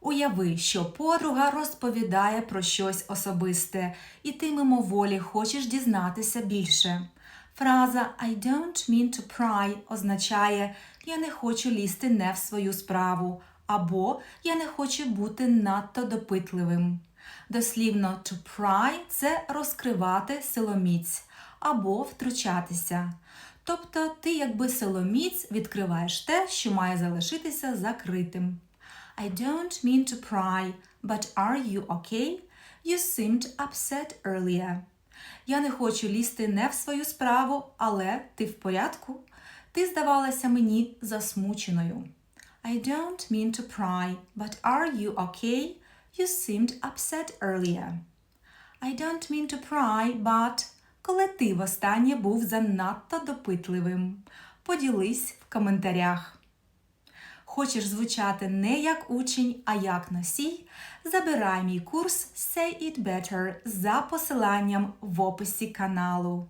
Уяви, що подруга розповідає про щось особисте, і ти мимоволі хочеш дізнатися більше. Фраза I don't mean to pry означає Я не хочу лізти не в свою справу або Я не хочу бути надто допитливим. Дослівно to pry – це розкривати силоміць або втручатися. Тобто ти якби силоміць відкриваєш те, що має залишитися закритим. I don't mean to pry, but are you okay? You seemed upset earlier. Я не хочу лізти не в свою справу, але ти в порядку? Ти здавалася мені засмученою. I don't mean to pry, but are you okay? You seemed upset earlier. I don't mean to pry, but... Коли ти востаннє був занадто допитливим. Поділись в коментарях. Хочеш звучати не як учень, а як носій? Забирай мій курс Say It Better за посиланням в описі каналу.